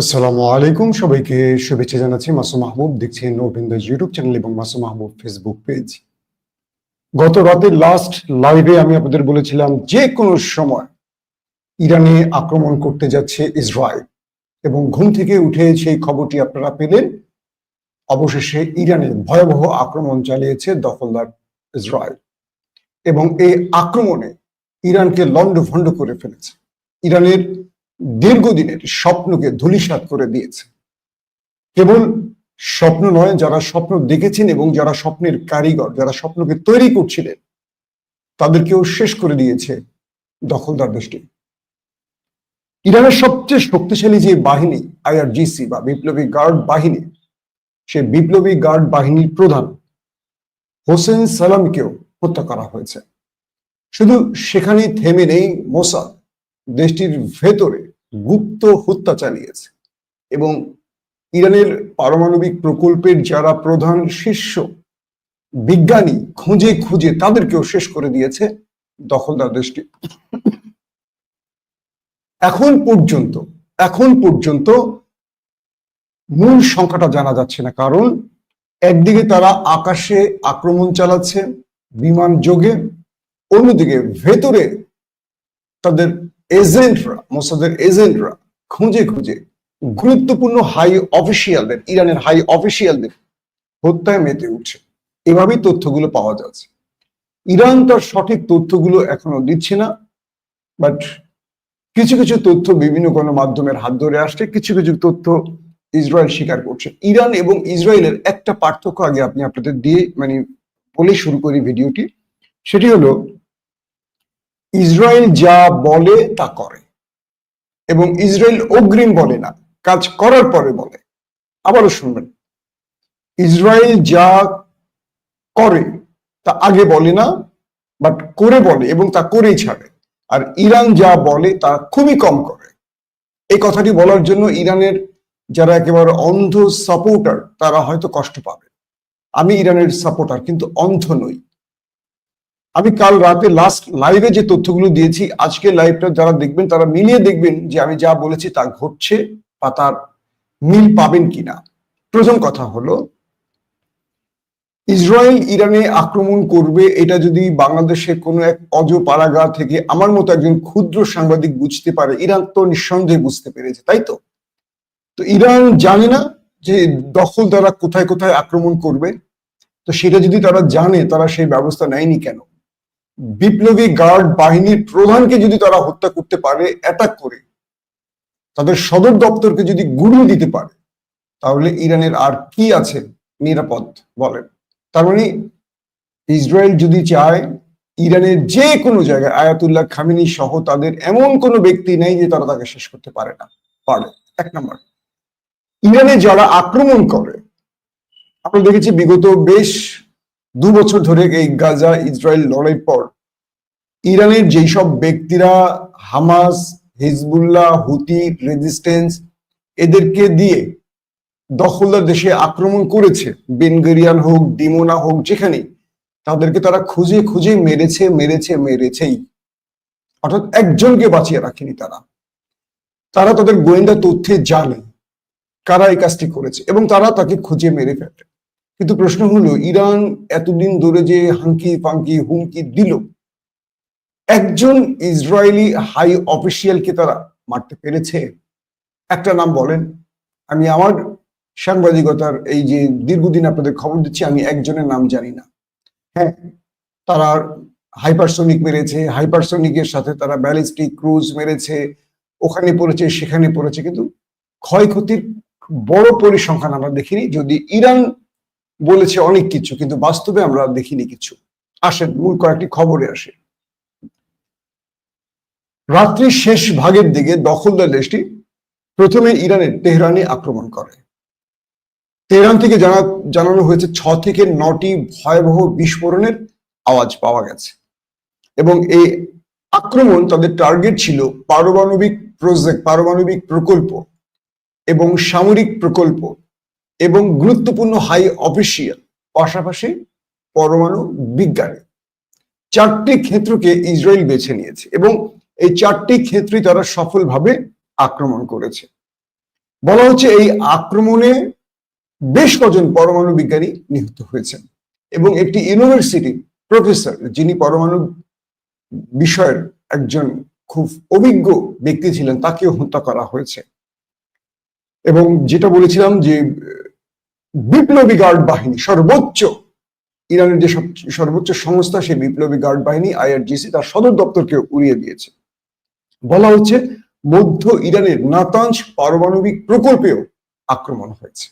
আসসালামু আলাইকুম। সবাইকে শুভেচ্ছা জানাচ্ছি মাসুম মাহবুব দেখছেন ওপেন্দাজ ইউটিউব চ্যানেল এবং মাসুম মাহবুব ফেসবুক পেজ। গত রাতের লাস্ট লাইভে আমি আপনাদের বলেছিলাম যে কোনো সময় ইরানে আক্রমণ করতে যাচ্ছে ইসরায়েল এবং ঘুম থেকে উঠে সেই খবরটি আপনারা পেলেন। অবশেষে ইরানে ভয়াবহ আক্রমণ চালিয়েছে দখলদার ইসরায়েল এবং এই আক্রমণে ইরানকে লন্ডভন্ড করে ফেলেছে। ইরানের দীর্ঘদিনের স্বপ্নকে ধূলিসাৎ করে দিয়েছে। কেবল স্বপ্ন নয়, যারা স্বপ্ন দেখেছেন এবং যারা স্বপ্নের কারিগর, যারা স্বপ্নকে তৈরি করছিলেন, তাদেরকেও শেষ করে দিয়েছে দখলদার দেশটি। ইরানের সবচেয়ে শক্তিশালী যে বাহিনী, আইআরজিসি বা বিপ্লবী গার্ড বাহিনী, সে বিপ্লবী গার্ড বাহিনীর প্রধান হোসেন সালামকেও হত্যা করা হয়েছে। শুধু সেখানেই থেমে নেই মোসাদ, দেশটির ভেতরে গুপ্ত হত্যা চালিয়েছে এবং ইরানের পারমাণবিক প্রকল্পের যারা প্রধান শীর্ষ বিজ্ঞানী খুঁজে খুঁজে তাদেরকেও শেষ করে দিয়েছে দখলদার দেশটি। এখন পর্যন্ত এখন পর্যন্ত মূল সংখ্যাটা জানা যাচ্ছে না, কারণ একদিকে তারা আকাশে আক্রমণ চালাচ্ছে, বিমান যোগে, অন্যদিকে ভেতরে তাদের এজেন্টরা মোসাদের এজেন্টরা খুঁজে খুঁজে গুরুত্বপূর্ণ হাই অফিসিয়ালদের, ইরানের হাই অফিসিয়ালদের হত্যায় মেতে উঠছে। এভাবেই তথ্যগুলো পাওয়া যাচ্ছে। ইরান তার সঠিক তথ্যগুলো এখনও দিচ্ছে না বাট কিছু কিছু তথ্য বিভিন্ন গণমাধ্যমের হাত ধরে আসছে, কিছু কিছু তথ্য ইসরায়েল স্বীকার করছে। ইরান এবং ইসরায়েলের একটা পার্থক্য আগে আপনি আপনাদের দিয়ে মানে বলে শুরু করি ভিডিওটি, সেটি হলো ইসরায়েল যা বলে তা করে এবং ইসরায়েল অগ্রিম বলে না, কাজ করার পরে বলে। আবারও শুনবেন। ইসরায়েল যা করে তা আগে বলে না বাট করে বলে এবং তা করেই ছাড়ে। আর ইরান যা বলে তা খুবই কম করে। এই কথাটি বলার জন্য ইরানের যারা একেবারে অন্ধ সাপোর্টার তারা হয়তো কষ্ট পাবে। আমি ইরানের সাপোর্টার কিন্তু অন্ধ নই। আমি কাল রাতে লাস্ট লাইভে যে তথ্যগুলো দিয়েছি আজকে লাইভটা যারা দেখবেন, তারা মিলিয়ে দেখবেন যে আমি যা বলেছি তা ঘটছে বা তার মিল পাবেন কিনা। প্রথম কথা হলো, ইসরায়েল ইরানে আক্রমণ করবে, এটা যদি বাংলাদেশের কোনো এক অজ পাড়াগা থেকে আমার মতো একজন ক্ষুদ্র সাংবাদিক বুঝতে পারে, ইরান তো নিঃসন্দেহে বুঝতে পেরেছে, তাই তো? তো ইরান জানে না যে দখল তারা কোথায় কোথায় আক্রমণ করবে, তো সেটা যদি তারা জানে, তারা সেই ব্যবস্থা নেয়নি কেন? বিপ্লবী গার্ড বাহিনীর প্রধানকে যদি তারা হত্যা করতে পারে অ্যাটাক করে, তাদের সদর দপ্তরকে যদি গুড়িয়ে দিতে পারে, তাহলে ইরানের আর কি আছে নিরাপদ বলেন? তার মানে ইসরায়েল যদি চায়, ইরানের যে কোনো জায়গায় আয়াতুল্লাহ খামিনি সহ তাদের এমন কোনো ব্যক্তি নেই যে তারা তাকে শেষ করতে পারে না, পারে এক নম্বর, ইরানে যারা আক্রমণ করে, আমরা দেখেছি বিগত বেশ দু বছর ধরে এই গাজা ইসরায়েল লড়াই পর ইরানের যেই সব ব্যক্তিরা হামাস, হিজবুল্লাহ, হুতি রেজিস্টেন্স এদেরকে দিয়ে দখলদার দেশে আক্রমণ করেছে বেনগেরিয়ান হোক, ডিমোনা হোক যেখানে তাদেরকে তারা খুঁজে খুঁজে মেরেছে মেরেছে, মেরেছেই। অর্থাৎ একজনকে বাঁচিয়ে রাখেনি তারা। তারা তাদের গোয়েন্দা তথ্যে জানে কারা এই কাজটি করেছে এবং তারা তাকে খুঁজে মেরে ফেলে। কিন্তু প্রশ্ন হলো, ইরান এতদিন ধরে যে হাঙ্কি পাঙ্কি হুমকি দিল, একজন ইসরায়েলি হাই অফিসিয়ালকে তারা মারতে পেরেছে? একটা নাম বলেন। আমি আমার সাংবাদিকতার এই যে দীর্ঘদিন আপনাদের খবর দিচ্ছি, আমি একজনের নাম জানি না। হ্যাঁ তারা হাইপারসোনিক মেরেছে, হাইপারসোনিকের সাথে তারা ব্যালিস্টিক ক্রুজ মেরেছে, ওখানে পড়েছে, সেখানে পড়েছে, কিন্তু ক্ষয়ক্ষতির বড় পরিসংখ্যান আমরা দেখিনি। যদি ইরান বলেছে অনেক কিছু, কিন্তু বাস্তবে আমরা দেখিনি কিছু। আসেন, মূল কয়েকটি খবরে আসে। রাত্রির শেষ ভাগের দিকে দখলদার দেশটি প্রথমে ইরানের তেহরানে আক্রমণ করে। তেহরান থেকে জানা, জানানো হয়েছে ছ থেকে নটি ভয়াবহ বিস্ফোরণের আওয়াজ পাওয়া গেছে। এবং এই আক্রমণ তাদের টার্গেট ছিল পারমাণবিক প্রজেক্ট, পারমাণবিক প্রকল্প এবং সামরিক প্রকল্প এবং গুরুত্বপূর্ণ হাই অফিসিয়াল পাশাপাশি পরমাণু বিজ্ঞানী। চারটি ক্ষেত্রকে ইসরায়েল বেছে নিয়েছে এবং এই চারটি ক্ষেত্রে তারা সফলভাবে আক্রমণ করেছে। বলা হচ্ছে এই আক্রমণে বেশ কজন পরমাণু বিজ্ঞানী নিহত হয়েছেন এবং একটি ইউনিভার্সিটি প্রফেসর যিনি পরমাণু বিষয়ের একজন খুব অভিজ্ঞ ব্যক্তি ছিলেন, তাকেও হত্যা করা হয়েছে। এবং যেটা বলেছিলাম যে বিপ্লবী গার্ড বাহিনী, সর্বোচ্চ। ইরানের যে সর্বোচ্চ সংস্থা, সেই বিপ্লবী গার্ড বাহিনী, আইআরজিসি, তার সদর দপ্তরকে উড়িয়ে দিয়েছে। বলা হচ্ছে, মধ্য ইরানের নাতাঞ্জ পারমাণবিক প্রকল্পেও আক্রমণ হয়েছে।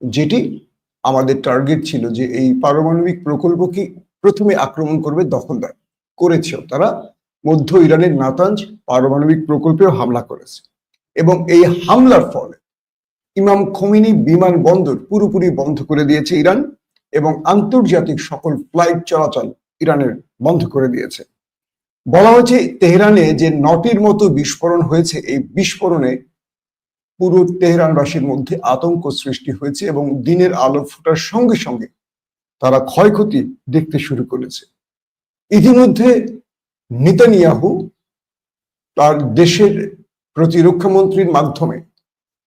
যেটি আমাদের টার্গেট ছিল যে এই পারমাণবিক প্রকল্প কি প্রথমে আক্রমণ করবে দখলদার। করেছেও তারা, মধ্য ইরানের নাতাঞ্জ পারমাণবিক প্রকল্পেও হামলা করেছে। এবং এই হামলার ফলে ইমাম খমিনি বিমানবন্দর পুরোপুরি বন্ধ করে দিয়েছে ইরান এবং আন্তর্জাতিক সকল ফ্লাইট চলাচল ইরানের বন্ধ করে দিয়েছে। বলা হয়েছে তেহরানে যে নটির মতো বিস্ফোরণ হয়েছে, এই বিস্ফোরণে পুরো তেহরানবাসীর মধ্যে আতঙ্ক সৃষ্টি হয়েছে এবং দিনের আলো ফোটার সঙ্গে সঙ্গে তারা ক্ষয়ক্ষতি দেখতে শুরু করেছে। ইতিমধ্যে নিতানিয়াহু তার দেশের প্রতিরক্ষা মন্ত্রীর মাধ্যমে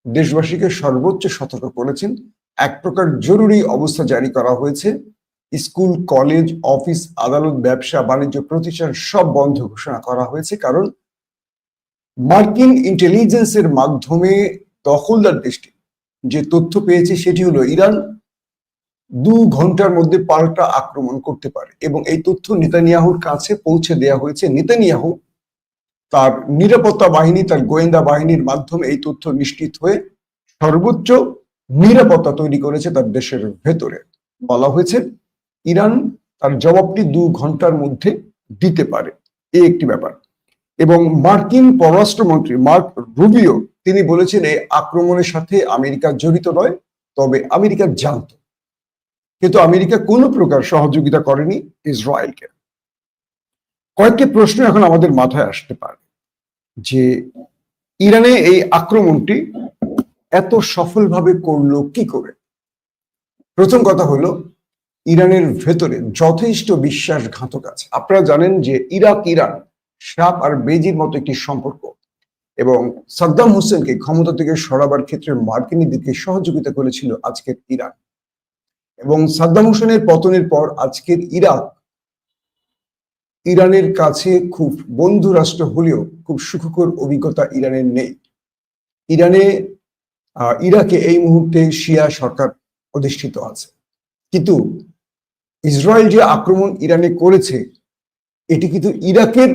দেশবাসীকে সর্বোচ্চ সতর্ক করেছেন। এক প্রকার জরুরি অবস্থা জারি করা হয়েছে। স্কুল, কলেজ, অফিস, আদালত, ব্যবসা, বাণিজ্য প্রতিষ্ঠান সব বন্ধ ঘোষণা করা হয়েছে। কারণ মার্কিন ইন্টেলিজেন্সের মাধ্যমে দখলদার দেশটি যে তথ্য পেয়েছে সেটি হলো ইরান। দু ঘণ্টার মধ্যে পাল্টা আক্রমণ করতে পারে এবং এই তথ্য নেতানিয়াহুর কাছে পৌঁছে দেওয়া হয়েছে। নেতানিয়াহু তার নিরাপত্তা বাহিনী, তার গোয়েন্দা বাহিনীর মাধ্যমে এই তথ্য নিশ্চিত হয়ে সর্বোচ্চ নিরাপত্তা তৈরি করেছে তার দেশের ভেতরে। বলা হয়েছে, ইরান তার জবাবটি দু ঘণ্টার মধ্যে দিতে পারে। এই একটি ব্যাপার। এবং মার্কিন পররাষ্ট্রমন্ত্রী মার্ক রুবিও, তিনি বলেছেন, এই আক্রমণের সাথে আমেরিকা জড়িত নয়, তবে আমেরিকা জানত। কিন্তু আমেরিকা কোনো প্রকার সহযোগিতা করেনি ইসরায়েলকে। কয়েকটি প্রশ্ন এখন আমাদের মাথায় আসতে পারে। যে ইরানে এই আক্রমণটি এত সফলভাবে করল কি করে? প্রথম কথা হলো, ইরানের ভেতরে যথেষ্ট বিশ্বাসঘাতক আছে। আপনারা জানেন যে ইরাক, ইরান সাপ আর বেজির মতো একটি সম্পর্ক এবং সাদ্দাম হোসেনকে ক্ষমতা থেকে সরাবার ক্ষেত্রে মার্কিনীদেরকে সহযোগিতা করেছিল আজকের ইরান। এবং সাদ্দাম হোসেনের পতনের পর আজকের ইরাক, ইরানের কাছে খুব বন্ধু রাষ্ট্র হলেও খুব সুখকর অভিজ্ঞতা ইরানের নেই। ইরানে ইরাকে এই মুহূর্তে শিয়া সরকার অধিষ্ঠিত আছে। কিন্তু ইসরায়েল যে আক্রমণ ইরানে করেছে, এটি কিন্তু ইরাকের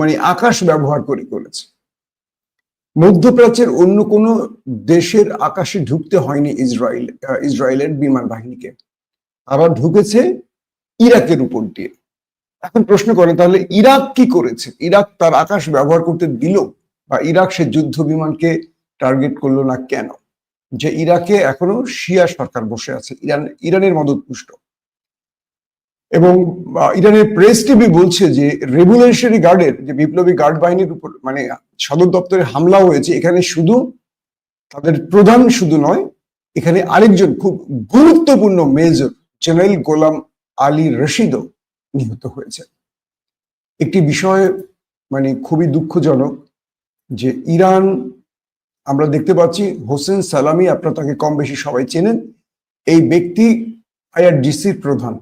মানে আকাশ ব্যবহার করে করেছে। মধ্যপ্রাচ্যের অন্য কোনো দেশের আকাশে ঢুকতে হয়নি ইসরায়েল ইসরায়েলের বিমান বাহিনীকে। তারা ঢুকেছে ইরাকের উপর দিয়ে। এখন প্রশ্ন করেন, তাহলে ইরাক কি করেছে? ইরাক তার আকাশ ব্যবহার করতে দিল বা ইরাক সে যুদ্ধ বিমানকে টার্গেট করল না কেন? যে ইরাকে এখনও শিয়া সরকার বসে আছে, ইরান, ইরানের মদত পুষ্ট এবং ইরানের প্রেস টিভি বলছে যে রেভুলেশনারি গার্ডের যে বিপ্লবী গার্ড বাহিনীর উপর মানে সদর দপ্তরে হামলা হয়েছে, এখানে শুধু তাদের প্রধান শুধু নয়, এখানে আরেকজন খুব গুরুত্বপূর্ণ মেজর জেনারেল গোলাম আলী রশিদও নিহত হয়েছে একটি বিষয় মানে খুবই দুঃখজনক যে ইরান, আমরা দেখতে পাচ্ছি হোসেন সালামি, আপনারা তাকে কম বেশি সবাই চেনেন, এই ব্যক্তি আইআরডিসির প্রধান।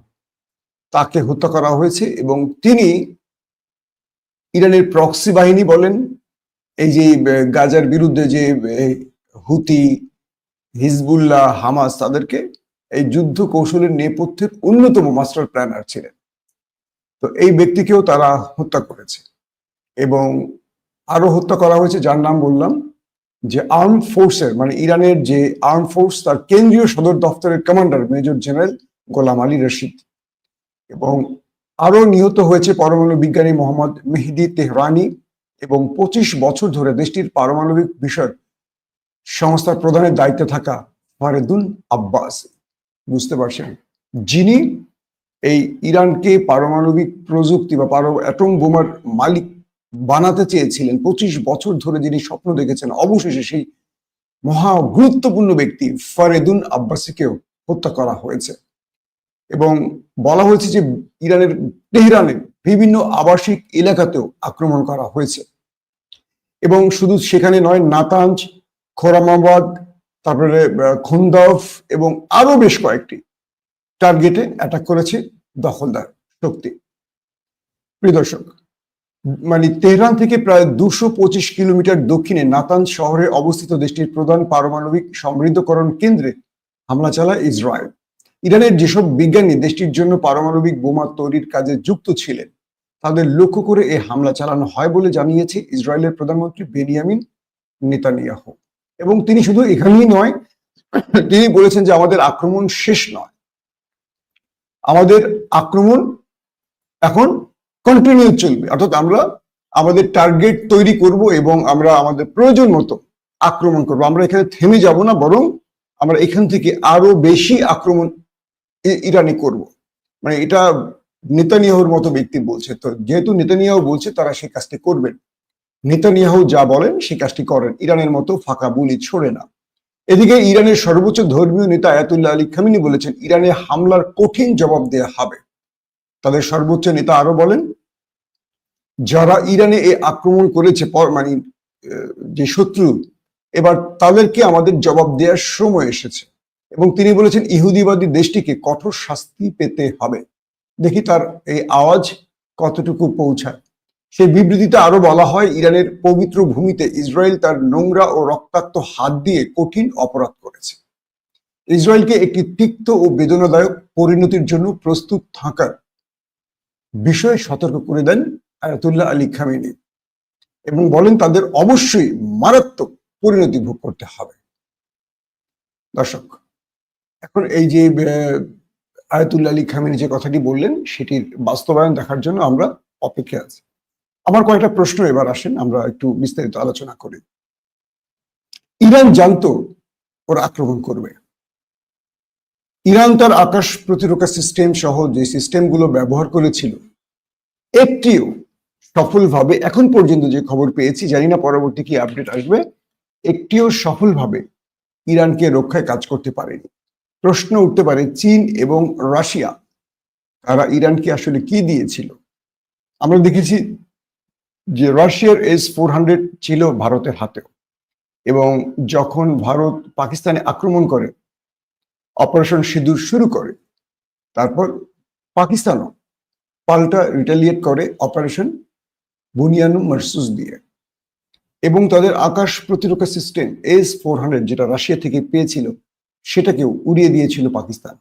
তাকে হত্যা করা হয়েছে এবং তিনি ইরানের প্রক্সি বাহিনী বলেন, এই যে গাজার বিরুদ্ধে যে হুতি, হিজবুল্লাহ, হামাস, তাদেরকে এই যুদ্ধ কৌশলের নেপথ্যের অন্যতম মাস্টার প্ল্যানার ছিলেন। তো এই ব্যক্তিকেও তারা হত্যা করেছে এবং আরও হত্যা করা হয়েছে যার নাম বললাম যে আর্ম ফোর্সের মানে ইরানের যে আর্ম ফোর্স তার কেন্দ্রীয় সদর দপ্তরের commander major general Golam Ali Rashid. এবং আরও নিহত হয়েছে পরমাণু বিজ্ঞানী মোহাম্মদ মেহেদি তেহরানি এবং পঁচিশ বছর ধরে দেশটির পারমাণবিক বিষয় সংস্থার প্রধানের দায়িত্বে থাকা ফারেদুল আব্বাস। বুঝতে পারছেন? যিনি এই ইরানকে পারমাণবিক প্রযুক্তি বা পারো অ্যাটম বোমার মালিক বানাতে চেয়েছিলেন। পঁচিশ বছর ধরে যিনি স্বপ্ন দেখেছেন, অবশেষে সেই মহা গুরুত্বপূর্ণ ব্যক্তি ফারেদুন আব্বাসিকেও হত্যা করা হয়েছে। এবং বলা হয়েছে যে ইরানের তেহরানের বিভিন্ন আবাসিক এলাকাতেও আক্রমণ করা হয়েছে। এবং শুধু সেখানে নয়, নাতাঞ্জ, খোরামাবাদ, তারপরে খুন্দফ এবং আরও বেশ কয়েকটি টার্গেটে অ্যাটাক করেছে দখলদার শক্তি। প্রিয় দর্শক মানে তেহরান থেকে প্রায় দুশো পঁচিশ কিলোমিটার দক্ষিণে নাতান শহরে অবস্থিত দেশটির প্রধান পারমাণবিক সমৃদ্ধকরণ কেন্দ্রে হামলা চালায় ইসরায়েল। ইরানের যেসব বিজ্ঞানী দেশটির জন্য পারমাণবিক বোমা তৈরির কাজে যুক্ত ছিলেন, তাদের লক্ষ্য করে এই হামলা চালানো হয় বলে জানিয়েছে ইসরায়েলের প্রধানমন্ত্রী বেনিয়ামিন নেতানিয়াহু। এবং তিনি শুধু এখানেই নয়, তিনি বলেছেন যে আমাদের আক্রমণ শেষ নয়। আমাদের আক্রমণ এখন কন্টিনিউ চলবে। অর্থাৎ আমরা আমাদের টার্গেট তৈরি করব এবং আমরা আমাদের প্রয়োজন মতো আক্রমণ করব। আমরা এখানে থেমে যাব না, বরং আমরা এখান থেকে আরও বেশি আক্রমণ ইরানে করব। মানে এটা নেতানিয়াহুর মতো ব্যক্তি বলছে। তো যেহেতু নেতানিয়াহু বলছে, তারা সেই কাজটি করবেন। নেতানিয়াহু যা বলেন, সেই কাজটি করেন। ইরানের মতো ফাঁকা বুলি ছড়ে না। এদিকে ইরানের সর্বোচ্চ ধর্মীয় নেতা আয়াতুল্লাহ আলী খামিনি বলেছেন, ইরানে হামলার কঠিন জবাব দেয়া হবে। তাদের সর্বোচ্চ নেতা আরও বলেন, যারা ইরানে এই আক্রমণ করেছে মানে যে শত্রু, এবার তাদেরকে আমাদের জবাব দেওয়ার সময় এসেছে। এবং তিনি বলেছেন, ইহুদিবাদী দেশটিকে কঠোর শাস্তি পেতে হবে। দেখি তার এই আওয়াজ কতটুকু পৌঁছায়। সেই বিবৃতিতে আরও বলা হয়, ইরানের পবিত্র ভূমিতে ইসরায়েল তার নোংরা ও রক্তাক্ত হাত দিয়ে কঠিন অপরাধ করেছে। ইসরায়েলকে একটি তিক্ত ও বেদনাদায়ক পরিণতির জন্য প্রস্তুত থাকার বিষয়ে সতর্ক করে দেন আয়াতুল্লাহ আলী খামেনি এবং বলেন, তাদের অবশ্যই মারাত্মক পরিণতি ভোগ করতে হবে। দর্শক, এখন এই যে আয়াতুল্লাহ আলী খামেনি যে কথাটি বললেন, সেটির বাস্তবায়ন দেখার জন্য আমরা অপেক্ষা আছি। আমার কয়েকটা প্রশ্ন এবার আসেন, আমরা একটু বিস্তারিত আলোচনা করি। ইরান জানতো ওরা আক্রমণ করবে। ইরান তার আকাশ প্রতিরক্ষা সিস্টেম সহ যে সিস্টেমগুলো ব্যবহার করেছিল, একটিও সফলভাবে এখন পর্যন্ত যে খবর পেয়েছি, জানি না পরবর্তী কি আপডেট আসবে, একটিও সফলভাবে ইরানকে রক্ষায় কাজ করতে পারেনি। প্রশ্ন উঠতে পারে, চীন এবং রাশিয়া, তারা ইরানকে আসলে কি দিয়েছিল? আমরা দেখেছি যে রাশিয়ার এস ফোর হান্ড্রেড ছিল ভারতের হাতেও এবং যখন ভারত পাকিস্তানে আক্রমণ করে অপারেশন সিঁদুর শুরু করে, তারপর পাকিস্তানও পাল্টা রিটালিয়েট করে অপারেশন বুনিয়ানু মারসুস দিয়ে এবং তাদের আকাশ প্রতিরক্ষা সিস্টেম এস ফোর হান্ড্রেড যেটা রাশিয়া থেকে পেয়েছিল, সেটাকেও উড়িয়ে দিয়েছিল পাকিস্তান।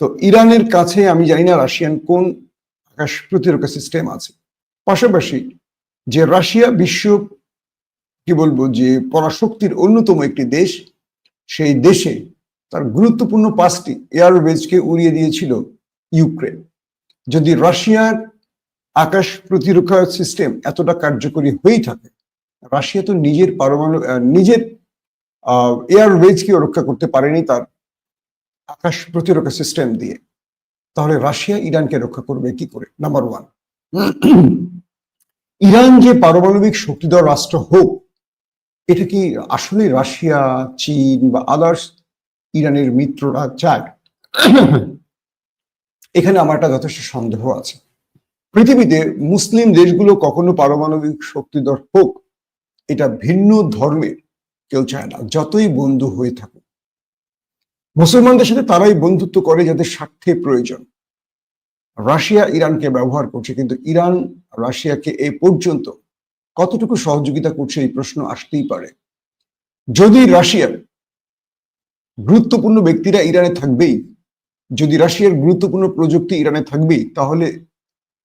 তো ইরানের কাছে আমি জানি না রাশিয়ান কোন আকাশ প্রতিরক্ষা সিস্টেম আছে। পাশাপাশি যে রাশিয়া বিশ্ব কি বলব যে পরাশক্তির অন্যতম একটি দেশ সেই দেশে তার গুরুত্বপূর্ণ পাঁচটি এয়ারবেজকে উড়িয়ে দিয়েছিল ইউক্রেন। যদি রাশিয়ার আকাশ প্রতিরক্ষা সিস্টেম এতটা কার্যকরী হয়েই থাকে রাশিয়া তো নিজের পারমাণু আহ, নিজের এয়ারওয়েজকে রক্ষা করতে পারেনি তার আকাশ প্রতিরক্ষা সিস্টেম দিয়ে। তাহলে রাশিয়া ইরানকে রক্ষা করবে কি করে? নাম্বার ওয়ান ইরান যে পারমাণবিক শক্তিধর রাষ্ট্র হোক, এটা কি আসলে রাশিয়া, চীন বা আদার্স ইরানের মিত্ররা চায়? এখানে আমার একটা যথেষ্ট সন্দেহ আছে। পৃথিবীতে মুসলিম দেশগুলো কখনো পারমাণবিক শক্তিধর হোক, এটা ভিন্ন ধর্মের কেউ চায় না, যতই বন্ধু হয়ে থাকুক। মুসলমানদের সাথে তারাই বন্ধুত্ব করে যাদের স্বার্থে প্রয়োজন। রাশিয়া ইরানকে ব্যবহার করছে, কিন্তু ইরান রাশিয়াকে এ পর্যন্ত কতটুকু সহযোগিতা করছে এই প্রশ্ন আসতেই পারে। যদি রাশিয়ার গুরুত্বপূর্ণ ব্যক্তিরা ইরানে থাকবেই, যদি রাশিয়ার গুরুত্বপূর্ণ প্রযুক্তি ইরানে থাকবেই, তাহলে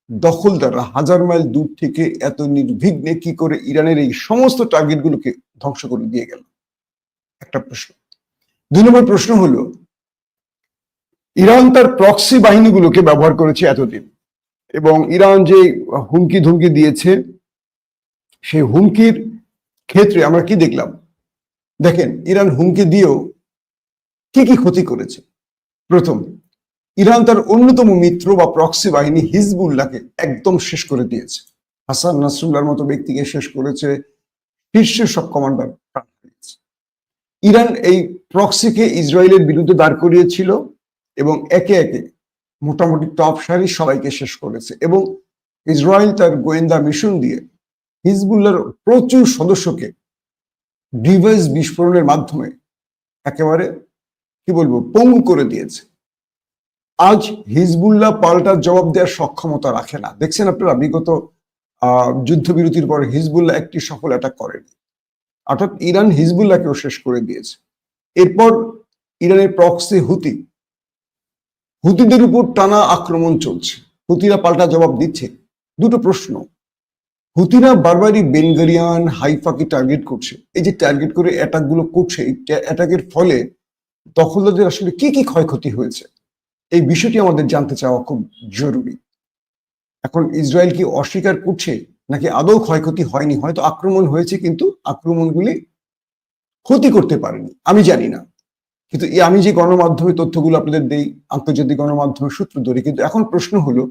দখলদাররা হাজার মাইল দূর থেকে এত নির্বিঘ্নে কি করে ইরানের এই সমস্ত টার্গেটগুলোকে ধ্বংস করে দিয়ে গেল? একটা প্রশ্ন। দুই নম্বর প্রশ্ন হলো ইরান তার প্রক্সি বাহিনীগুলোকে ব্যবহার করেছে এতদিন। এবং ইরান যে হুমকি ধুমকি দিয়েছে, সেই হুমকির ক্ষেত্রে আমরা কি দেখলাম? দেখেন, ইরান হুমকি দিয়েও কি কি ক্ষতি করেছে? প্রথম, ইরান তার অন্যতম মিত্র বা প্রক্সি বাহিনী হিজবুল্লাহকে একদম শেষ করে দিয়েছে। হাসান নাসরুল্লাহর মতো ব্যক্তিকে শেষ করেছে শীর্ষের সব কমান্ডার ইরান এই প্রক্সিকে ইসরায়েলের বিরুদ্ধে দাঁড় করিয়েছিল। এবং একে একে মোটামুটি টপ সারি সবাইকে শেষ করেছে এবং ইসরায়েল তার গোয়েন্দা মিশন দিয়ে হিজবুল্লাহর প্রচুর সদস্যকে ডিভাইস বিস্ফোরণের মাধ্যমে একেবারে, কি বলব, পঙ্গু করে দিয়েছে। আজ হিজবুল্লাহ পাল্টা জবাব দেওয়ার সক্ষমতা রাখে না। দেখছেন আপনারা, বিগত যুদ্ধবিরতির পর হিজবুল্লাহ একটি সফল অ্যাটাক করেনি। অর্থাৎ ইরান হিজবুল্লাহকেও শেষ করে দিয়েছে। এরপর ইরানের প্রক্সি হুতি হুতিদের উপর টানা আক্রমণ চলছে। হুতিরা পাল্টা জবাব দিচ্ছে। দুটো প্রশ্ন। হুতিরা বারবারই বেনগারিয়ান হাইফাকে টার্গেট করছে। এই যে টার্গেট করে অ্যাটাকগুলো করছে, এই অ্যাটাকের ফলে দখলদারদের আসলে কি কি ক্ষয়ক্ষতি হয়েছে? এই বিষয়টি আমাদের জানতে চাওয়া খুব জরুরি। এখন ইসরায়েল কি অস্বীকার করছে, নাকি আদৌ ক্ষয়ক্ষতি হয়নি? হয়তো আক্রমণ হয়েছে, কিন্তু আক্রমণগুলি ক্ষতি করতে পারেনি। আমি জানি না। কিন্তু আমি যে গণমাধ্যমে তথ্যগুলো আপনাদের দেই, আন্তর্জাতিক গণমাধ্যমের সূত্র ধরে, কিন্তু এখন প্রশ্ন হলো,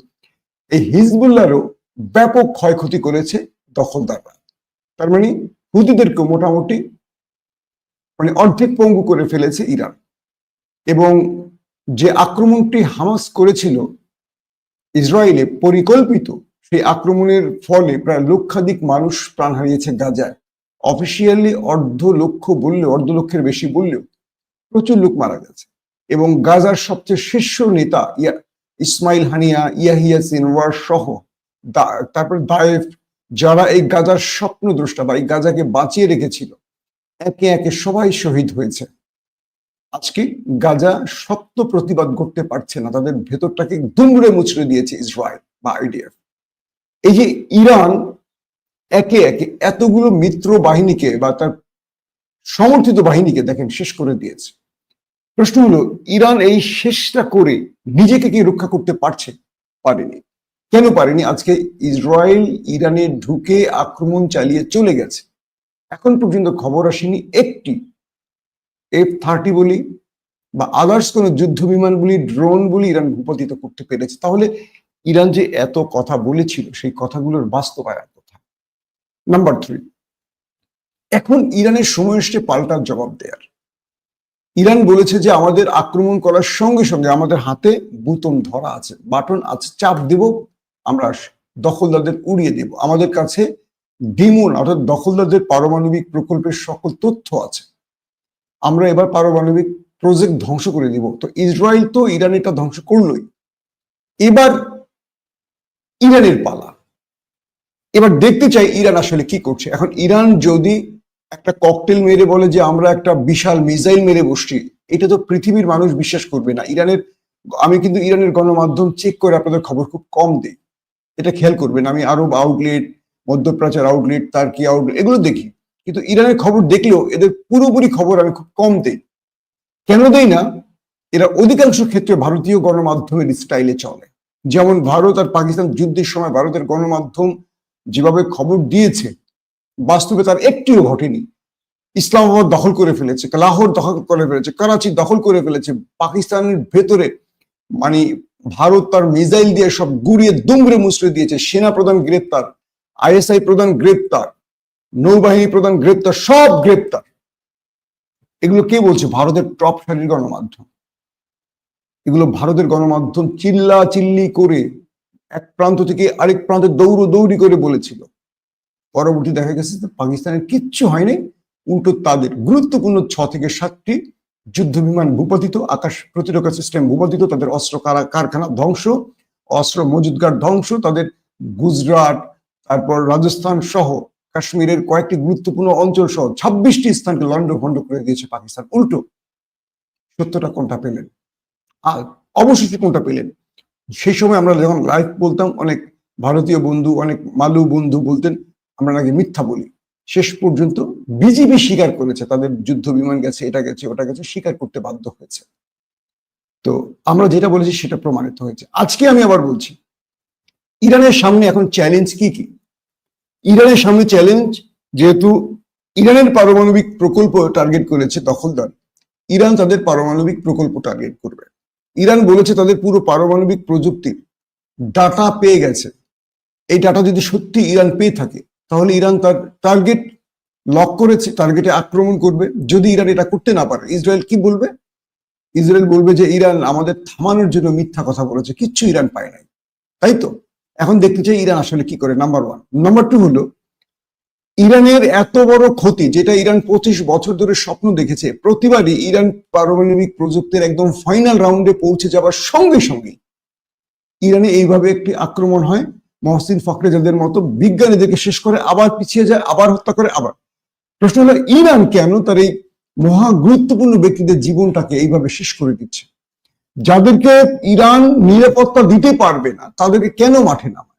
এই হিজবুল্লাহরও ব্যাপক ক্ষয়ক্ষতি করেছে দখলদাররা। তার মানে হুদিদেরকে মোটামুটি মানে অর্ধেক পঙ্গু করে ফেলেছে ইরান। এবং যে আক্রমণটি হামাস করেছিল ইসরায়েলে পরিকল্পিত, সেই আক্রমণের ফলে প্রায় লক্ষাধিক মানুষ প্রাণ হারিয়েছে গাজায়। অফিসিয়ালি অর্ধ লক্ষ বললে অর্ধ লক্ষের বেশি বললেও প্রচুর লোক মারা গেছে। এবং গাজার সবচেয়ে শীর্ষ নেতা ইসমাইল হানিয়া, ইয়াহিয়া সিনওয়ার সহ তারপর দায়েফ, যারা এই গাজার স্বপ্ন দ্রষ্টা বা এই গাজাকে বাঁচিয়ে রেখেছিল, একে একে সবাই শহীদ হয়েছে। আজকে গাজা সত্য প্রতিবাদ করতে পারছে না, তাদের ভেতরটাকে দুমড়ে মুচড়ে দিয়েছে ইসরায়েল বা আইডিএফ। এই যে ইরান একে একে এতগুলো মিত্র বাহিনীকে বা তার সমর্থিত বাহিনীকে দেখেন শেষ করে দিয়েছে। প্রশ্ন হলো, ইরান এই শেষটা করে নিজেকে কি রক্ষা করতে পারছে? পারেনি। কেন পারেনি? আজকে ইসরায়েল ইরানে ঢুকে আক্রমণ চালিয়ে চলে গেছে। এখন পর্যন্ত খবর আসেনি একটি। এফ থার্টি বলি বা আদার্স কোন যুদ্ধ বিমান বলি ড্রোন বলি ইরান ভূপাতিত করতে পেরেছে। তাহলে ইরান যে এত কথা বলেছিল, সেই কথাগুলোর বাস্তবায়ন কোথায়? নাম্বার থ্রি এখন ইরানের সময় এসছে পাল্টার জবাব দেওয়ার ইরান বলেছে যে আমাদের আক্রমণ করার সঙ্গে সঙ্গে আমাদের হাতে বুতন ধরা আছে, বাটন আছে, চাপ দেব, আমরা দখলদারদের উড়িয়ে দেব। আমাদের কাছে ডিমন অর্থাৎ দখলদারদের পারমাণবিক প্রকল্পের সকল তথ্য আছে। আমরা এবার পারমাণবিক প্রজেক্ট ধ্বংস করে দিব। তো ইসরায়েল তো ইরান এটা ধ্বংস করলোই। এবার ইরানের পালা। এবার দেখতে চাই ইরান আসলে কি করছে। এখন ইরান যদি একটা ককটেল মেরে বলে যে আমরা একটা বিশাল মিসাইল মেরে বসছি, এটা তো পৃথিবীর মানুষ বিশ্বাস করবে না। ইরানের, আমি কিন্তু ইরানের গণমাধ্যম চেক করে আপনাদের খবর খুব কম দিই। এটা খেয়াল করবেন, আমি আরব আউটলেট মধ্যপ্রাচ্যের আউটলেট তার্কি আউটলেট এগুলো দেখি। কিন্তু ইরানের খবর দেখলেও এদের পুরোপুরি খবর আমি খুব কম দেই। কেন দেই না? এরা অধিকাংশ ক্ষেত্রে ভারতীয় গণমাধ্যমের স্টাইলে চলে। যেমন ভারত আর পাকিস্তান যুদ্ধের সময় ভারতের গণমাধ্যম যেভাবে খবর দিয়েছে বাস্তবে তার একটিও ঘটেনি। ইসলামাবাদ দখল করে ফেলেছে, লাহোর দখল করে ফেলেছে, করাচি দখল করে ফেলেছে, পাকিস্তানের ভেতরে মানে ভারত তার মিসাইল দিয়ে সব গুড়িয়ে দুমড়ে মুচড়ে দিয়েছে। সেনা প্রধান গ্রেপ্তার, আইএসআই প্রধান গ্রেপ্তার, নৌবাহিনী প্রধান গ্রেপ্তার, সব গ্রেপ্তার। এগুলো কে বলছে? ভারতের টপ সারির গণমাধ্যম। এগুলো ভারতের গণমাধ্যম চিল্লা চিল্লি করে এক প্রান্ত থেকে আরেক প্রান্তে দৌড় দৌড়ি করে বলেছিল। পরবর্তী দেখা গেছে পাকিস্তানের কিচ্ছু হয়নি, উল্টো তাদের গুরুত্বপূর্ণ ছ থেকে সাতটি যুদ্ধ বিমান ভূপাতিত, আকাশ প্রতিরক্ষা সিস্টেম ভূপাতিত, তাদের অস্ত্র কারখানা ধ্বংস, অস্ত্র মজুদগার ধ্বংস, তাদের গুজরাট, তারপর রাজস্থান সহ কাশ্মীরের কয়েকটি গুরুত্বপূর্ণ অঞ্চল সহ ছাব্বিশটি স্থানকে লন্ড ভন্ড করে দিয়েছে পাকিস্তান। উল্টো, সত্যটা কোনটা পেলেন? আর অবশেষে কোনটা পেলেন? সেই সময় আমরা যখন লাইভ বলতাম, অনেক ভারতীয় বন্ধু, অনেক মালু বন্ধু বলতেন আমরা নাকি মিথ্যা বলি। শেষ পর্যন্ত বিজেপি স্বীকার করেছে, তাদের যুদ্ধ বিমান গেছে, এটা গেছে, ওটা গেছে, স্বীকার করতে বাধ্য হয়েছে। তো আমরা যেটা বলেছি সেটা প্রমাণিত হয়েছে। আজকে আমি আবার বলছি, ইরানের সামনে এখন চ্যালেঞ্জ কি কি? ইরানের সামনে চ্যালেঞ্জ যেহেতু ইরানের পারমাণবিক প্রকল্প টার্গেট করেছে দখলদার, ইরান তাদের পারমাণবিক প্রকল্প টার্গেট করবে। ইরান বলেছে তাদের পুরো পারমাণবিক প্রযুক্তির ডাটা পেয়ে গেছে। এই ডাটা যদি সত্যি ইরান পেয়ে থাকে তাহলে ইরান তার টার্গেট লক করেছে টার্গেটে আক্রমণ করবে। যদি ইরান এটা করতে না পারে, ইসরায়েল কি বলবে? ইসরায়েল বলবে যে, ইরান আমাদের থামানোর জন্য মিথ্যা কথা বলেছে, কিচ্ছু ইরান পায় নাই। তাই তো? এখন দেখতে চাই ইরান আসলে কি করে। নাম্বার ওয়ান নাম্বার টু হলো, ইরানের এত বড় ক্ষতি, যেটা ইরান পঁচিশ বছর ধরে স্বপ্ন দেখেছে, প্রতিবারই ইরান পারমাণবিক প্রযুক্তির একদম ফাইনাল রাউন্ডে পৌঁছে যাবার সঙ্গে সঙ্গে ইরানে এইভাবে একটি আক্রমণ হয়। মহসিন ফখরে যাদের মতো বিজ্ঞানীদেরকে শেষ করে আবার পিছিয়ে যায়, আবার হত্যা করে, আবার। প্রশ্ন হলো, ইরান কেন তার এই মহা গুরুত্বপূর্ণ ব্যক্তিদের জীবনটাকে এইভাবে শেষ করে দিচ্ছে? যাদেরকে ইরান নিরাপত্তা দিতে পারবে না, তাদেরকে কেন মাঠে নামায়?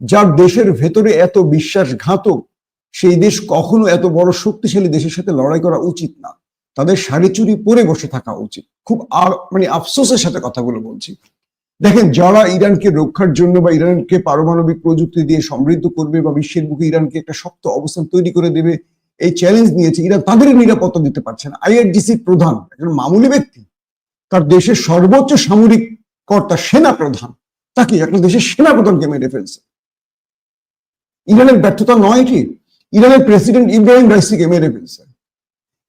যার দেশের ভেতরে এত বিশ্বাসঘাতক, সেই দেশ কখনো এত বড় শক্তিশালী দেশের সাথে লড়াই করা উচিত না। তাদের শাড়ি চুরি পরে বসে থাকা উচিত। খুব মানে আফসোসের সাথে কথাগুলো বলছি। দেখেন, যারা ইরানকে রক্ষার জন্য বা ইরানকে পারমাণবিক প্রযুক্তি দিয়ে সমৃদ্ধ করবে বা বিশ্বের বুকে ইরানকে একটা শক্ত অবস্থান তৈরি করে দেবে, এই চ্যালেঞ্জ নিয়েছে, ইরান তাদের নিরাপত্তা দিতে পারছে না। আইআরজিসির প্রধান, একজন মামুলি ব্যক্তি, তার দেশের সর্বোচ্চ সামরিক কর্তা সেনা প্রধান তাকে একটা দেশের সেনা প্রধানকে মেরে ফেলছে। ইরানের ব্যর্থতা নয় কি? ইরানের প্রেসিডেন্ট ইব্রাহিম রাইসিকে মেরে ফেলছে।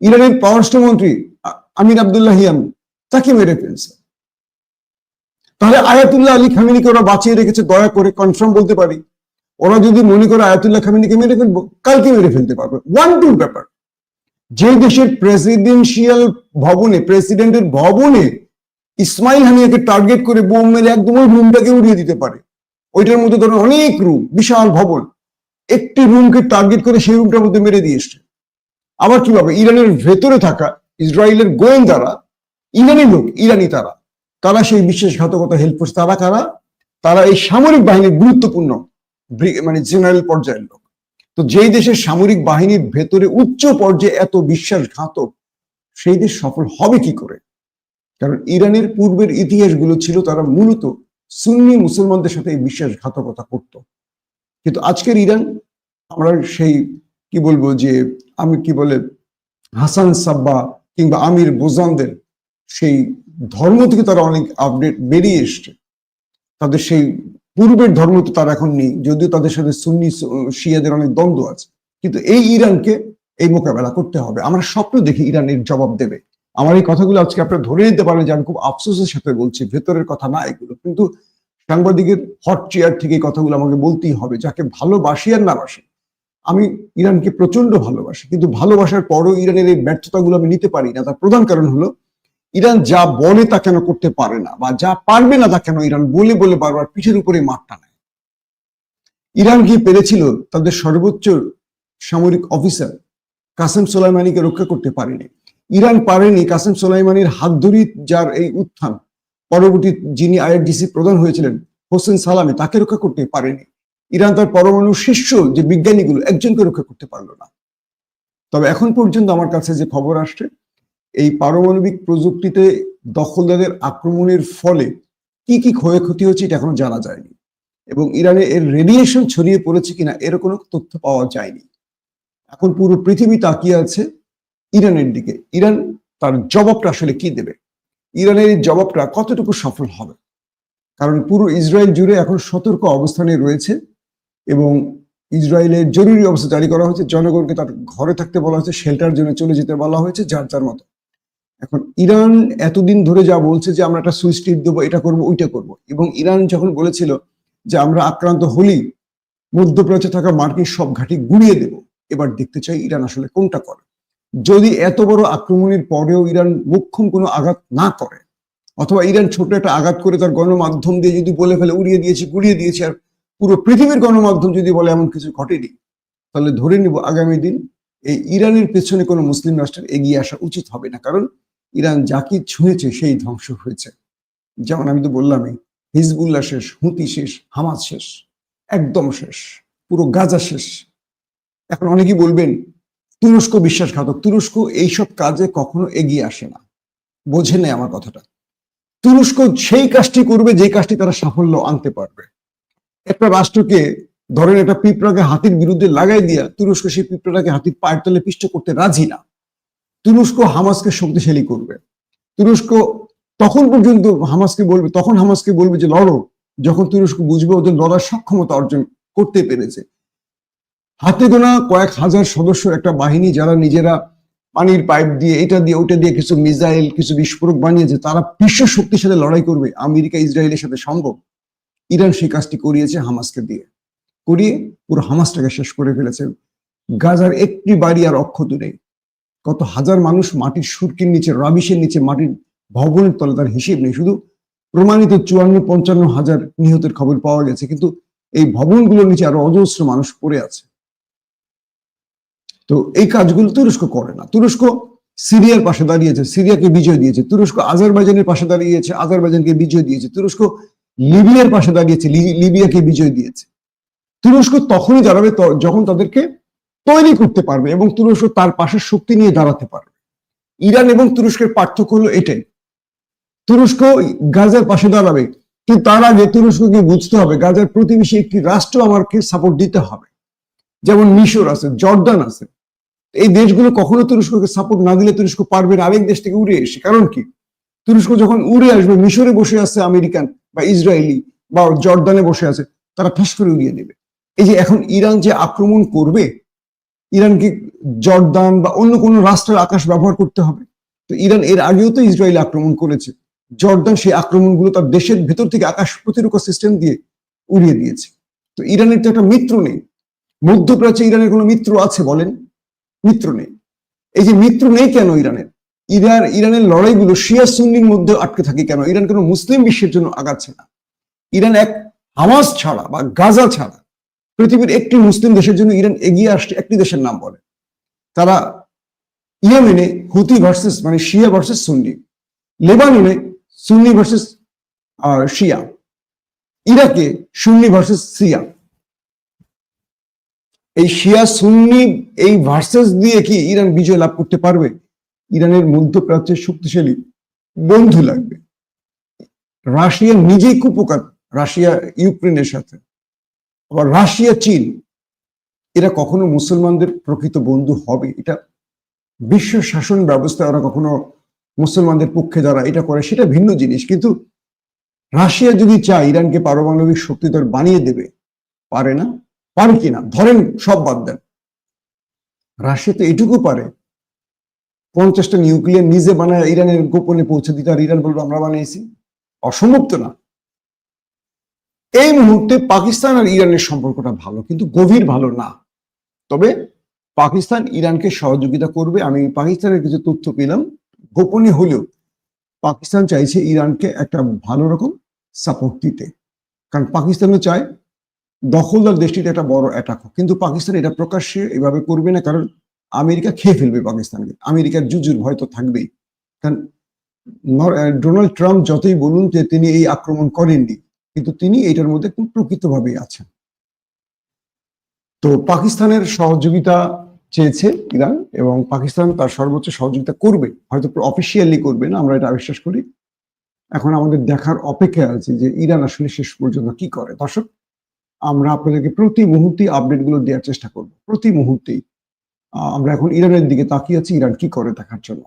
ইরানের পররাষ্ট্রমন্ত্রী আমির আবদুল্লাহিয়ান তাকে মেরে ফেলছে। তাহলে আয়াতুল্লাহ আলী খামিনিকে ওরা বাঁচিয়ে রেখেছে, দয়া করে কনফার্ম বলতে পারি। ওরা যদি মনে করে আয়াতুল্লাহ খামিনিকে মেরে ফেলব, কালকে মেরে ফেলতে পারবে। ওয়ান টুর ব্যাপার। যে দেশের প্রেসিডেন্সিয়াল ভবনে প্রেসিডেন্টের ভবনে ইসমাইল হানিয়াকে টার্গেট করে বোম মেরে একদম ওই রুমটাকে উড়িয়ে দিতে পারে। ওইটার মধ্যে ধরুন অনেক রুম বিশাল ভবন। একটি রুমকে টার্গেট করে সেই রুমটার মধ্যে মেরে দিয়ে এসছে। আবার কি কীভাবে ইরানের ভেতরে থাকা ইসরায়েলের গোয়েন্দারা, ইরানি লোক, ইরানি তারা তারা সেই বিশ্বাসঘাতকতা হেল্প করছে। তারা কারা? তারা এই সামরিক বাহিনীর গুরুত্বপূর্ণ মানে জেনারেল পর্যায়ের লোক। তো যেই দেশের সামরিক বাহিনীর ভেতরে উচ্চ পর্যায়ে এত বিশ্বাসঘাতক, সেই দেশ সফল হবে কি করে? কারণ ইরানের পূর্বের ইতিহাসগুলো ছিল তারা মূলত সুন্নি মুসলমানদের সাথে এই বিশ্বাসঘাতকতা করত। কিন্তু আজকের ইরান, আমরা সেই, কি বলব যে, আমি কি বলে, হাসান সাব্বা কিংবা আমির বোজানদের সেই ধর্ম থেকে তারা অনেক আপডেট বেরিয়ে এসছে। তাদের সেই পূর্বের ধর্ম তো তারা এখন নেই, যদিও তাদের সাথে সুন্নি শিয়াদের অনেক দ্বন্দ্ব আছে। কিন্তু এই ইরানকে এই মোকাবেলা করতে হবে। আমরা স্বপ্ন দেখি ইরানের জবাব দেবে। আমার এই কথাগুলো আজকে আপনারা ধরে নিতে পারেন যে আমি খুব আফসোসের সাথে বলছি, ভেতরের কথা না এগুলো। কিন্তু সাংবাদিকের হট চেয়ার থেকে এই কথাগুলো আমাকে বলতেই হবে, যাকে ভালোবাসি আর না বাসি। আমি ইরানকে প্রচণ্ড ভালোবাসি, কিন্তু ভালোবাসার পরও ইরানের এই ব্যর্থতাগুলো আমি নিতে পারি না। তার প্রধান কারণ হলো ইরান যা বলে তা কেন করতে পারে না বা যা পারবে না তা কেন ইরান বলে বলে বারবার পিঠের উপরে মাঠটা নেয় ইরান গিয়ে পেরেছিল তাদের সর্বোচ্চ সামরিক অফিসার কাসেম সোলাইমানিকে রক্ষা করতে পারেনি। ইরান পারেনি কাসেম সোলাইমানির হাত ধরি যার এই উত্থান। পরবর্তী যিনি আইআরডিসি প্রধান হয়েছিলেন, হোসেন সালামি, তাকে রক্ষা করতে পারেনি। ইরান তার পরমাণু শীর্ষ যে বিজ্ঞানীগুলো, একজনকে রক্ষা করতে পারল না। তবে এখন পর্যন্ত আমার কাছে যে খবর আসছে এই পারমাণবিক প্রযুক্তিতে দখলদারের আক্রমণের ফলে কি কি ক্ষয়ক্ষতি হচ্ছে এটা এখনও জানা যায়নি। এবং ইরানে এর রেডিয়েশন ছড়িয়ে পড়েছে কিনা এর কোনো তথ্য পাওয়া যায়নি। এখন পুরো পৃথিবী তাকিয়ে আছে ইরানের দিকে। ইরান তার জবাবটা আসলে কি দেবে? ইরানের জবাবটা কতটুকু সফল হবে? কারণ পুরো ইসরায়েল জুড়ে এখন সতর্ক অবস্থানে রয়েছে এবং ইসরায়েলের জরুরি অবস্থা জারি করা হয়েছে। জনগণকে তার ঘরে থাকতে বলা হয়েছে শেল্টার জন্য চলে যেতে বলা হয়েছে, যার যার মতো। এখন ইরান এতদিন ধরে যা বলছে যে আমরা একটা সুইচ টিপ দেবো, এটা করব, ওইটা করব। এবং ইরান যখন বলেছিল যে আমরা আক্রান্ত হলি মধ্যপ্রাচ্যে থাকা মার্কিন সব ঘাঁটি গুড়িয়ে দেব, এবার দেখতে চাই ইরান আসলে কোনটা করে। যদি এত বড় আক্রমণের পরেও ইরান মুখ্যম কোনো আঘাত না করে, অথবা ইরান ছোট একটা আঘাত করে তার গণমাধ্যম দিয়ে যদি বলে ফেলে, উড়িয়ে দিয়েছে, গুড়িয়ে দিয়েছে, আর পুরো পৃথিবীর গণমাধ্যম যদি বলে এমন কিছু ঘটেনি, তাহলে ধরে নিব আগামী দিন এই ইরানের পেছনে কোনো মুসলিম রাষ্ট্রের এগিয়ে আসা উচিত হবে না। কারণ ইরান যা কি ছুঁয়েছে সেই ধ্বংস হয়েছে। যেমন আমি তো বললামই, হিজবুল্লাহ শেষ, হুতি শেষ হামাজ শেষ, একদম শেষ, পুরো গাজা শেষ। এখন অনেকেই বলবেন, তুরস্ক বিশ্বাসঘাতক, তুরস্ক এইসব কাজে কখনো এগিয়ে আসে না। বোঝে নেই আমার কথাটা। তুরস্ক সেই কাজটি করবে যে কাজটি তারা সাফল্য আনতে পারবে। একটা রাষ্ট্রকে ধরেন একটা পিঁপড়াকে হাতির বিরুদ্ধে লাগাই দিয়া, তুরস্ক সেই পিঁপড়াটাকে হাতির পায়ের তলে পিষ্ট করতে রাজি না। তুরস্ক হামাসকে শক্তিশালী করবে। তুরস্ক তখন পর্যন্ত হামাসকে বলবে, তখন হামাসকে বলবে যে, লড়ো। যখন তুরস্ক বুঝবে, ওদের লড়ার সক্ষমতা অর্জন করতে পেরেছে। হাতে গোনা কয়েক হাজার সদস্য একটা বাহিনী, যারা নিজেরা পানির পাইপ দিয়ে, এটা দিয়ে, ওটা দিয়ে কিছু মিসাইল, কিছু বিস্ফোরক বানিয়েছে, তারা বিশ্ব শক্তির সাথে লড়াই করবে। আমেরিকা, ইসরায়েলের সাথে সম্ভব। ইরান সেই কাজটি করিয়েছে হামাসকে দিয়ে। করিয়ে পুরো হামাসটাকে শেষ করে ফেলেছে। গাজার একটি বাড়ি আর অক্ষত নেই। কত হাজার মানুষ মাটির সুরকির নিচে, রাবিশের নিচে মাটির ভবনের তলে তার হিসেব নেই। শুধু প্রমাণিত চুয়ান্ন পঞ্চান্ন হাজার নিহতের খবর পাওয়া গেছে, কিন্তু এই ভবনগুলোর নিচে আরও অজস্র মানুষ পড়ে আছে। তো এই কাজগুলো তুরস্ক করে না। তুরস্ক সিরিয়ার পাশে দাঁড়িয়েছে, সিরিয়াকে বিজয় দিয়েছে। তুরস্ক আজারবাইজানের পাশে দাঁড়িয়েছে, আজারবাইজানকে বিজয় দিয়েছে। তুরস্ক লিবিয়ার পাশে দাঁড়িয়েছে লিবিয়াকে বিজয় দিয়েছে। তুরস্ক তখনই দাঁড়াবে যখন তাদেরকে তৈরি করতে পারবে এবং তুরস্ক তার পাশে শক্তি নিয়ে দাঁড়াতে পারবে। ইরান এবং তুরস্কের পার্থক্য হলো এটাই। তুরস্ক গাজার পাশে দাঁড়াবে, কিন্তু তার আগে তুরস্ককে বুঝতে হবে, গাজার প্রতিবেশী একটি রাষ্ট্র আমাকে সাপোর্ট দিতে হবে। যেমন মিশর আছে, জর্দান আছে। এই দেশগুলো কখনো তুরস্ককে সাপোর্ট না দিলে তুরস্ক পারবে না, আরেক দেশ থেকে উড়ে এসে। কারণ কি? তুরস্ক যখন উড়ে আসবে, মিশরে বসে আছে আমেরিকান বা ইসরায়েলি বা জর্দানে বসে আছে, তারা ঠাস করে উড়িয়ে দেবে। এই যে এখন ইরান যে আক্রমণ করবে ইরানকে জর্দান বা অন্য কোনো রাষ্ট্রের আকাশ ব্যবহার করতে হবে। তো ইরান এর আগেও তো ইসরায়েল আক্রমণ করেছে। জর্দান সেই আক্রমণগুলো তার দেশের ভেতর থেকে আকাশ প্রতিরক্ষা সিস্টেম দিয়ে উড়িয়ে দিয়েছে। তো ইরানের তো একটা মিত্র নেই। মধ্যপ্রাচ্যে ইরানের কোনো মিত্র আছে বলেন? মিত্র নেই। এই যে মিত্র নেই কেন ইরানের? ইরান, ইরানের লড়াইগুলো শিয়া সুন্নির মধ্যে আটকে থাকে কেন? ইরান কোনো মুসলিম বিশ্বের জন্য আগাচ্ছে না। ইরান এক হামাস ছাড়া বা গাজা ছাড়া পৃথিবীর একটি মুসলিম দেশের জন্য ইরান এগিয়ে আসছে একটি দেশের নাম বলে। তারা ইয়েমেনে হুতি ভার্সেস মানে শিয়া ভার্সেস সুন্নি, লেবাননে সুন্নি ভার্সেস শিয়া, ইরাকে সুন্নি ভার্সেস সিয়া এই শিয়া সুন্নি, এই ভার্সেস দিয়ে কি ইরান বিজয় লাভ করতে পারবে? ইরানের মধ্যপ্রাচ্যের শক্তিশালী বন্ধু লাগবে। রাশিয়া নিজেই কুপকার রাশিয়া ইউক্রেনের সাথে। আবার রাশিয়া, চীন, এরা কখনো মুসলমানদের প্রকৃত বন্ধু হবে। এটা বিশ্ব শাসন ব্যবস্থা ওরা কখনো মুসলমানদের পক্ষে যারা এটা করে, সেটা ভিন্ন জিনিস। কিন্তু রাশিয়া যদি চায় ইরানকে পারমাণবিক শক্তিধর বানিয়ে দেবে, পারে না? পারে কিনা ধরেন সব বাদ দেন। রাশিয়া তো এটুকু পারে। পঞ্চাশটা নিউক্লিয়ার নিজে বানায় ইরানের গোপনে পৌঁছে দিতে, আর ইরান বলব, আমরা বানিয়েছি। অসম্ভব তো না। এই মুহূর্তে পাকিস্তান আর ইরানের সম্পর্কটা ভালো, কিন্তু গভীর ভালো না। তবে পাকিস্তান ইরানকে সহযোগিতা করবে। আমি পাকিস্তানের কিছু তথ্য পেলাম। গোপনে হলেও পাকিস্তান চাইছে ইরানকে একটা ভালো রকম সাপোর্ট দিতে। কারণ পাকিস্তানও চায় দখলদার দেশটিতে একটা বড় অ্যাটাক হোক। কিন্তু পাকিস্তান এটা প্রকাশ্যে এভাবে করবে না, কারণ আমেরিকা খেয়ে ফেলবে পাকিস্তানকে। আমেরিকার জুজুর ভয় তো থাকবেই। কারণ ডোনাল্ড ট্রাম্প যতই বলুন যে তিনি এই আক্রমণ করেননি কিন্তু তিনি এটার মধ্যে খুব প্রকৃতভাবেই আছেন। তো পাকিস্তানের সহযোগিতা চেয়েছে ইরান এবং পাকিস্তান তার সর্বোচ্চ সহযোগিতা করবে, হয়তো অফিসিয়ালি করবে না, আমরা এটা বিশ্বাস করি। এখন আমাদের দেখার অপেক্ষা আছে যে ইরান আসলে শেষ পর্যন্ত কি করে। দর্শক, আমরা আপনাদেরকে প্রতি মুহূর্তে আপডেটগুলো দেওয়ার চেষ্টা করব। প্রতি মুহূর্তেই। আমরা এখন ইরানের দিকে তাকিয়ে আছি, ইরান কি করে দেখার জন্য।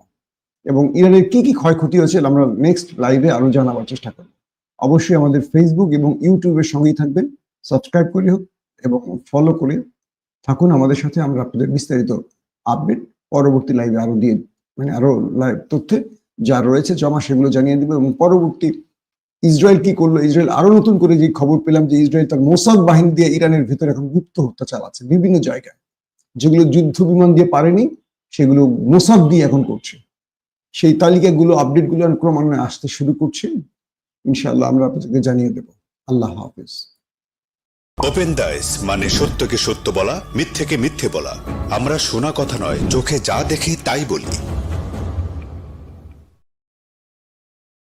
এবং ইরানের কি কি ক্ষয়ক্ষতি হয়েছে, আমরা নেক্সট লাইভে আরও জানাবার চেষ্টা করব। অবশ্যই আমাদের ফেসবুক এবং ইউটিউবের সঙ্গেই থাকবেন। সাবস্ক্রাইব করে হোক এবং ফলো করে। থাকুন আমাদের সাথে, আমরা আপনাদের বিস্তারিত আপডেট পরবর্তী লাইভে আরও দিয়ে মানে আরও লাইভ তথ্যে যা রয়েছে, জমা সেগুলো জানিয়ে দিব এবং পরবর্তী ইসরায়েল কি করল, ইসরায়েল আরও নতুন করে যে খবর পেলাম যে ইসরায়েল তার মোসাদ বাহিনী দিয়ে ইরানের ভিতরে এখন গুপ্ত হত্যা চালাচ্ছে বিভিন্ন জায়গায়। যেগুলো যুদ্ধ বিমান দিয়ে পারেনি, সেগুলো মোসাদ দিয়ে এখন করছে। সেই তালিকাগুলো আপডেটগুলো ক্রমান্বয়ে আসতে শুরু করছে। ইনশাআল্লাহ আমরা আপনাদেরকে জানিয়ে দেব। আল্লাহ হাফিজ। ওপেন দাইস মানে সত্যকে সত্য বলা, মিথ্যেকে মিথ্যে বলা। আমরা শোনা কথা নয়, চোখে যা দেখি তাই বলি।